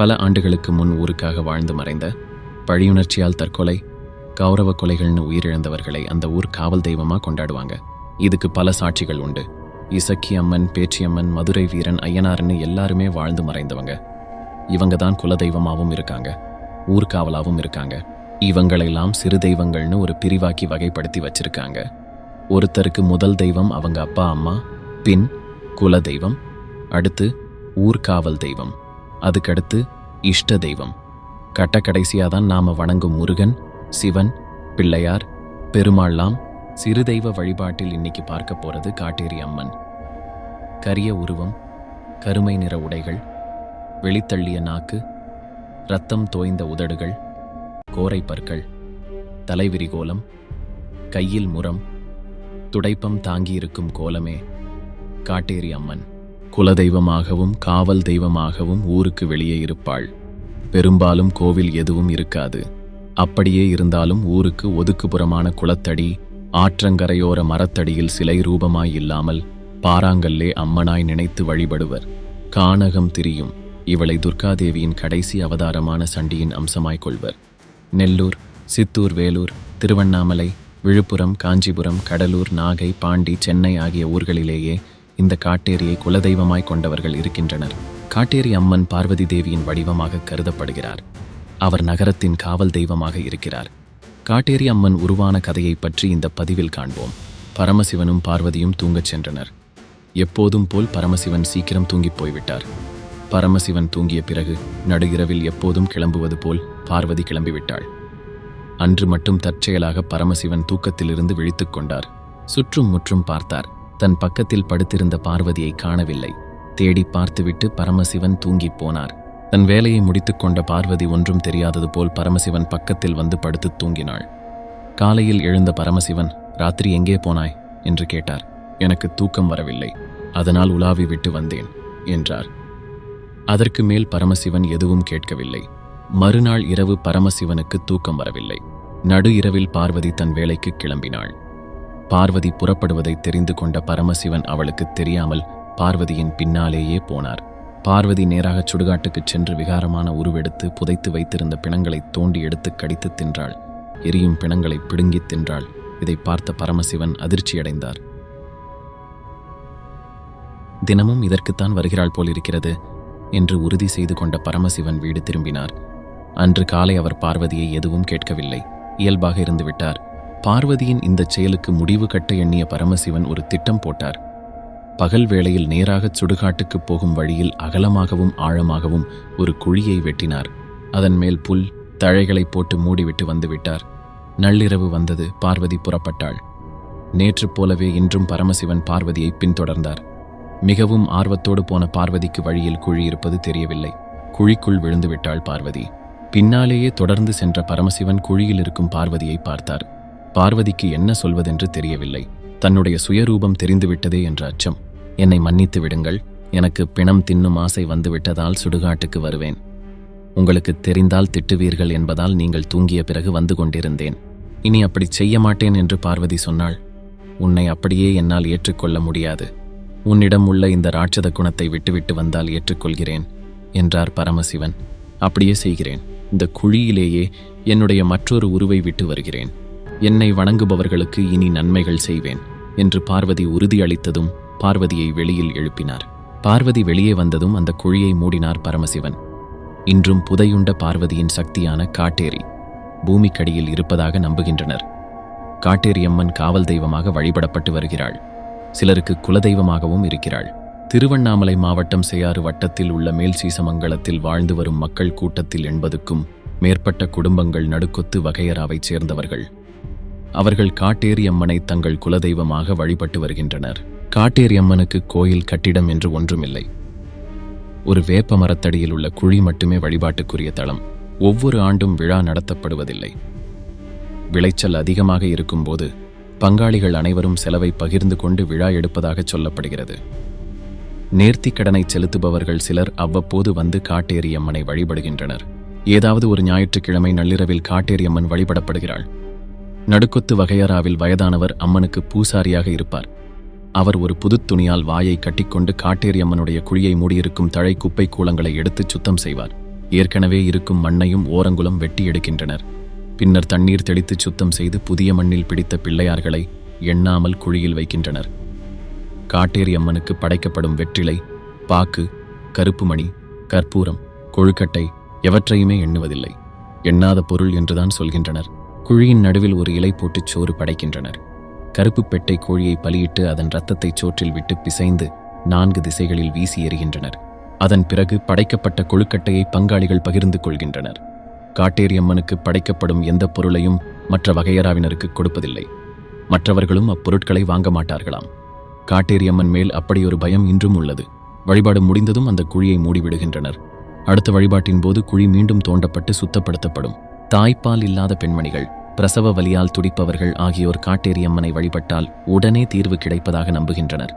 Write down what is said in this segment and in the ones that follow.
பல ஆண்டுகளுக்கு முன் ஊருக்காக வாழ்ந்து மறைந்த பழியுணர்ச்சியால் தற்கொலை கௌரவ கொலைகள்னு உயிரிழந்தவர்களை அந்த ஊர் காவல் தெய்வமாக கொண்டாடுவாங்க. இதுக்கு பல சாட்சிகள் உண்டு. இசக்கி அம்மன் பேச்சியம்மன் மதுரை வீரன் ஐயனார்னு எல்லாருமே வாழ்ந்து மறைந்தவங்க. இவங்க தான் குலதெய்வமாகவும் இருக்காங்க. ஊர்காவலாவும் இருக்காங்க. இவங்களெல்லாம் சிறு தெய்வங்கள்னு ஒரு பிரிவாக்கி வகைப்படுத்தி வச்சிருக்காங்க. ஒருத்தருக்கு முதல் தெய்வம் அவங்க அப்பா அம்மா பின் குல தெய்வம் அடுத்து ஊர்காவல் தெய்வம். அதுக்கடுத்து இஷ்ட தெய்வம். கட்ட கடைசியாக தான் நாம வணங்கும் முருகன் சிவன் பிள்ளையார் பெருமாள்லாம் சிறு தெய்வ வழிபாட்டில் இன்னைக்கு பார்க்க போகிறது காட்டேரி அம்மன். கரிய உருவம் கருமை நிற உடைகள் வெளித்தள்ளிய நாக்கு ரத்தம் தோய்ந்த உதடுகள் கோரை பற்கள் தலைவிரி கோலம் கையில் முரம் துடைப்பம் தாங்கியிருக்கும் கோலமே காட்டேரி அம்மன். குலதெய்வமாகவும் காவல் தெய்வமாகவும் ஊருக்கு வெளியே இருப்பாள். பெரும்பாலும் கோவில் எதுவும் இருக்காது. அப்படியே இருந்தாலும் ஊருக்கு ஒதுக்குப்புறமான குளத்தடி ஆற்றங்கரையோர மரத்தடியில் சிலை ரூபமாய் இல்லாமல் பாறாங்கல்லே அம்மனாய் நினைத்து வழிபடுவர். கானகம் திரியும். இவளை துர்காதேவியின் கடைசி அவதாரமான சண்டியின் அம்சமாய் கொள்வர். நெல்லூர் சித்தூர் வேலூர் திருவண்ணாமலை விழுப்புரம் காஞ்சிபுரம் கடலூர் நாகை பாண்டி சென்னை ஆகிய ஊர்களிலேயே இந்த காட்டேரியை குலதெய்வமாய் கொண்டவர்கள் இருக்கின்றனர். காட்டேரி அம்மன் பார்வதி தேவியின் வடிவமாக கருதப்படுகிறார். அவர் நகரத்தின் காவல் தெய்வமாக இருக்கிறார். காட்டேரி அம்மன் உருவான கதையை பற்றி இந்த பதிவில் காண்போம். பரமசிவனும் பார்வதியும் தூங்கச் சென்றனர். எப்போதும் போல் பரமசிவன் சீக்கிரம் தூங்கிப் போய்விட்டார். பரமசிவன் தூங்கிய பிறகு நடுகிரவில் எப்போதும் கிளம்புவது போல் பார்வதி கிளம்பிவிட்டாள். அன்று மட்டும் தற்செயலாக பரமசிவன் தூக்கத்திலிருந்து விழித்துக் கொண்டார். சுற்றும் முற்றும் பார்த்தார். தன் பக்கத்தில் படுத்திருந்த பார்வதியை காணவில்லை. தேடி பார்த்துவிட்டு பரமசிவன் தூங்கிப் போனார். தன் வேலையை முடித்துக்கொண்ட பார்வதி ஒன்றும் தெரியாதது போல் பரமசிவன் பக்கத்தில் வந்து படுத்துத் தூங்கினாள். காலையில் எழுந்த பரமசிவன் ராத்திரி எங்கே போனாய்? என்று கேட்டார். எனக்கு தூக்கம் வரவில்லை. அதனால் உலாவி விட்டு வந்தேன் என்றார். அதற்கு மேல் பரமசிவன் எதுவும் கேட்கவில்லை. மறுநாள் இரவு பரமசிவனுக்கு தூக்கம் வரவில்லை. நடு இரவில் பார்வதி தன் வேலைக்கு கிளம்பினாள். பார்வதி புறப்படுவதை தெரிந்து கொண்ட பரமசிவன் அவளுக்கு தெரியாமல் பார்வதியின் பின்னாலேயே போனார். பார்வதி நேராக சுடுகாட்டுக்குச் சென்று விகாரமான உருவெடுத்து புதைத்து வைத்திருந்த பிணங்களை தோண்டி எடுத்து கடித்து தின்றாள். எரியும் பிணங்களை பிடுங்கித் தின்றாள். இதை பார்த்த பரமசிவன் அதிர்ச்சியடைந்தார். தினமும் இதற்குத்தான் வருகிறாள் போலிருக்கிறது என்று உறுதி செய்து கொண்ட பரமசிவன் வீடு திரும்பினார். அன்று காலை அவர் பார்வதியை எதுவும் கேட்கவில்லை. இயல்பாக இருந்துவிட்டார் பார்வதியின் இந்தச் செயலுக்கு முடிவு கட்ட எண்ணிய பரமசிவன் ஒரு திட்டம் போட்டார். பகல் வேளையில் நேராகச் சுடுகாட்டுக்குப் போகும் வழியில் அகலமாகவும் ஆழமாகவும் ஒரு குழியை வெட்டினார். அதன் மேல் புல் தழைகளை போட்டு மூடிவிட்டு வந்துவிட்டார். நள்ளிரவு வந்தது பார்வதி புறப்பட்டாள். நேற்று போலவே இன்றும் பரமசிவன் பார்வதியை பின்தொடர்ந்தார். மிகவும் ஆர்வத்தோடு போன பார்வதிக்கு வழியில் குழி இருப்பது தெரியவில்லை. குழிக்குள் விழுந்து விட்டாள் பார்வதி. பின்னாலேயே தொடர்ந்து சென்ற பரமசிவன் குழியில் இருக்கும் பார்வதியை பார்த்தார். பார்வதிக்கு என்ன சொல்வதென்று தெரியவில்லை. தன்னுடைய சுயரூபம் தெரிந்துவிட்டதே என்ற அச்சம். என்னை மன்னித்து விடுங்கள். எனக்கு பிணம் தின்னும் ஆசை வந்துவிட்டதால் சுடுகாட்டுக்கு வருவேன். உங்களுக்கு தெரிந்தால் திட்டுவீர்கள் என்பதால் நீங்கள் தூங்கிய பிறகு வந்து கொண்டிருந்தேன். இனி அப்படி செய்ய மாட்டேன் என்று பார்வதி சொன்னாள். உன்னை அப்படியே என்னால் ஏற்றுக்கொள்ள முடியாது. உன்னிடம் உள்ள இந்த ராட்சத குணத்தை விட்டுவிட்டு வந்தால் ஏற்றுக்கொள்கிறேன் என்றார் பரமசிவன். அப்படியே செய்கிறேன். இந்த குழியிலேயே என்னுடைய மற்றொரு உருவை விட்டு வருகிறேன். என்னை வணங்குபவர்களுக்கு இனி நன்மைகள் செய்வேன் என்று பார்வதி உறுதியளித்ததும் பார்வதியை வெளியில் எழுப்பினார். பார்வதி வெளியே வந்ததும் அந்த குழியை மூடினார் பரமசிவன். இன்றும் புதையுண்ட பார்வதியின் சக்தியான காட்டேரி பூமிக்கடியில் இருப்பதாக நம்புகின்றனர். காட்டேரி அம்மன் காவல் தெய்வமாக வழிபடப்பட்டு வருகிறாள். சிலருக்கு குலதெய்வமாகவும் இருக்கிறாள். திருவண்ணாமலை மாவட்டம் செய்யாறு வட்டத்தில் உள்ள மேல் சீசமங்கலத்தில் வாழ்ந்து வரும் மக்கள் கூட்டத்தில் எண்பதுக்கும் மேற்பட்ட குடும்பங்கள் நடுக்கொத்து வகையறாவைச் சேர்ந்தவர்கள். அவர்கள் காட்டேரியம்மனை தங்கள் குலதெய்வமாக வழிபட்டு வருகின்றனர். காட்டேரியம்மனுக்கு கோயில் கட்டிடம் என்று ஒன்றுமில்லை. ஒரு வேப்ப மரத்தடியில் உள்ள குழி மட்டுமே வழிபாட்டுக்குரிய தளம் ஒவ்வொரு ஆண்டும் விழா நடத்தப்படுவதில்லை. விளைச்சல் அதிகமாக இருக்கும்போது பங்காளிகள் அனைவரும் செலவை பகிர்ந்து கொண்டு விழா எடுப்பதாக சொல்லப்படுகிறது. நேர்த்திக் கடனை செலுத்துபவர்கள் சிலர் அவ்வப்போது வந்து காட்டேரியம்மனை வழிபடுகின்றனர். ஏதாவது ஒரு ஞாயிற்றுக்கிழமை நள்ளிரவில் காட்டேரியம்மன் வழிபடப்படுகிறாள். நடுக்கொத்து வகையறாவில் வயதானவர் அம்மனுக்கு பூசாரியாக இருப்பார். அவர் ஒரு புது துணியால் வாயை கட்டிக்கொண்டு காட்டேரி அம்மனுடைய குழியை மூடியிருக்கும் தழை குப்பை கூலங்களை எடுத்துச் சுத்தம் செய்வார். ஏற்கனவே இருக்கும் மண்ணையும் ஓரங்குலம் வெட்டி எடுக்கின்றனர். பின்னர் தண்ணீர் தெளித்து சுத்தம் செய்து புதிய மண்ணில் பிடித்த பிள்ளையார்களை எண்ணாமல் குழியில் வைக்கின்றனர். காட்டேரி அம்மனுக்கு படைக்கப்படும் வெற்றிலை பாக்கு கருப்புமணி கற்பூரம் கொழுக்கட்டை எவற்றையுமே எண்ணுவதில்லை. எண்ணாத பொருள் என்றுதான் சொல்கின்றனர். குழியின் நடுவில் ஒரு இலை போட்டுச் சோறு படைக்கின்றனர். கருப்பு பெட்டை கோழியை பலியிட்டு அதன் இரத்தத்தை சோற்றில் விட்டு பிசைந்து நான்கு திசைகளில் வீசி எறிகின்றனர். அதன் பிறகு படைக்கப்பட்ட கொழுக்கட்டையை பங்காளிகள் பகிர்ந்து கொள்கின்றனர். காட்டேரியம்மனுக்கு படைக்கப்படும் எந்த பொருளையும் மற்ற வகையறாவினருக்கு கொடுப்பதில்லை. மற்றவர்களும் அப்பொருட்களை வாங்க மாட்டார்களாம். காட்டேரியம்மன் மேல் மேல் அப்படியொரு பயம் இன்றும் உள்ளது. வழிபாடு முடிந்ததும் அந்த குழியை மூடிவிடுகின்றனர். அடுத்த வழிபாட்டின் போது குழி மீண்டும் தோண்டப்பட்டு சுத்தப்படுத்தப்படும். தாய்ப்பால் இல்லாத பெண்மணிகள் பிரசவ வலியால் துடிப்பவர்கள் ஆகியோர் காட்டேரியம்மனை வழிபட்டால் உடனே தீர்வு கிடைப்பதாக நம்புகின்றனர்.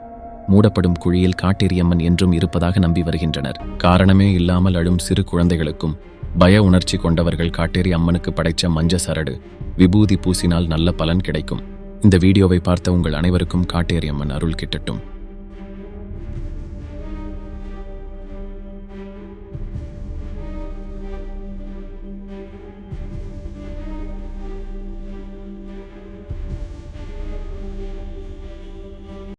மூடப்படும் குழியில் காட்டேரியம்மன் என்றும் இருப்பதாக நம்பி வருகின்றனர். காரணமே இல்லாமல் அழும் சிறு குழந்தைகளுக்கும் பய உணர்ச்சி கொண்டவர்கள் காட்டேரி அம்மனுக்கு படைச்ச மஞ்ச சரடு விபூதி பூசினால் நல்ல பலன் கிடைக்கும். இந்த வீடியோவை பார்த்த உங்கள் அனைவருக்கும் காட்டேரி அம்மன் அருள் கிட்டட்டும்.